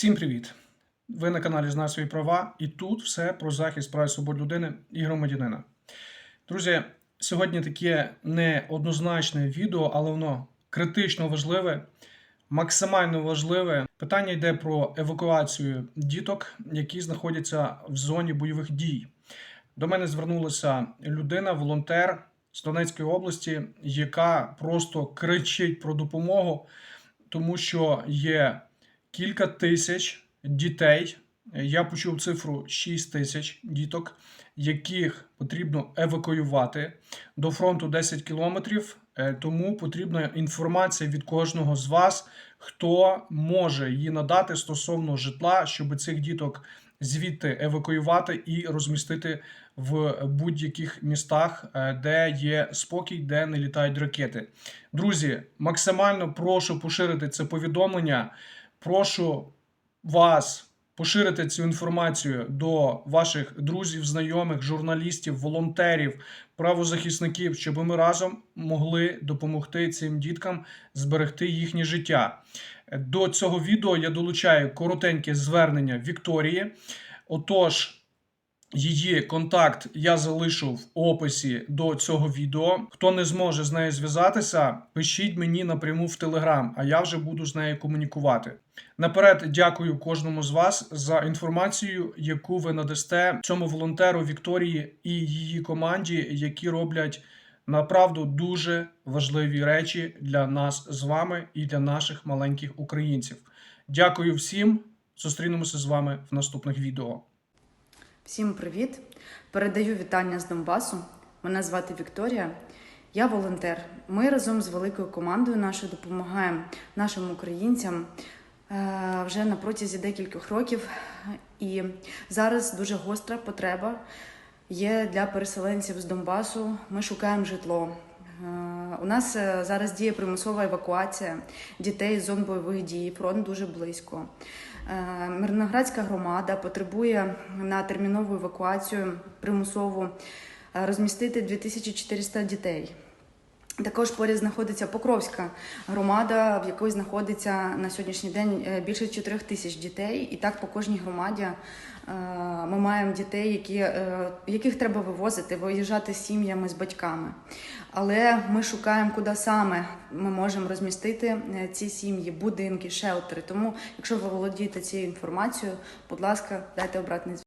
Всім привіт! Ви на каналі Знай свої права, і тут все про захист прав і свобод людини і громадянина. Друзі, сьогодні таке неоднозначне відео, але воно критично важливе, максимально важливе. Питання йде про евакуацію діток, які знаходяться в зоні бойових дій. До мене звернулася людина, волонтер з Донецької області, яка просто кричить про допомогу, тому що є кілька тисяч дітей. Я почув цифру 6 тисяч діток, яких потрібно евакуювати до фронту 10 кілометрів. Е, Тому потрібна інформація від кожного з вас, хто може її надати стосовно житла, щоб цих діток звідти евакуювати і розмістити в будь-яких містах, е, де є спокій, де не літають ракети. Друзі, максимально прошу поширити це повідомлення. Прошу вас поширити цю інформацію до ваших друзів, знайомих, журналістів, волонтерів, правозахисників, щоб ми разом могли допомогти цим діткам зберегти їхнє життя. До цього відео я долучаю коротеньке звернення Вікторії. Отож. Її контакт я залишу в описі до цього відео. Хто не зможе з нею зв'язатися, пишіть мені напряму в Телеграм, а я вже буду з нею комунікувати. Наперед, дякую кожному з вас за інформацію, яку ви надасте цьому волонтеру Вікторії і її команді, які роблять направду дуже важливі речі для нас з вами і для наших маленьких українців. Дякую всім. Зустрінемося з вами в наступних відео. Всім привіт! Передаю вітання з Донбасу. Мене звати Вікторія. Я волонтер. Ми разом з великою командою нашою допомагаємо нашим українцям е, вже на протязі декількох років. І зараз дуже гостра потреба є для переселенців з Донбасу. Ми шукаємо житло. Е, У нас е, зараз діє примусова евакуація дітей з зон бойових дій. Фронт дуже близько. Е, Мирноградська громада потребує на термінову евакуацію примусову розмістити 2400 дітей. Також поряд знаходиться Покровська громада, в якої знаходиться на сьогоднішній день е, більше 4 тисяч дітей. І так по кожній громаді е, ми маємо дітей, які, е, яких треба вивозити, виїжджати з сім'ями, з батьками. Але ми шукаємо, куди саме ми можемо розмістити ці сім'ї, будинки, шелтери. Тому, якщо ви володієте цією інформацією, будь ласка, дайте обратний зв'язок.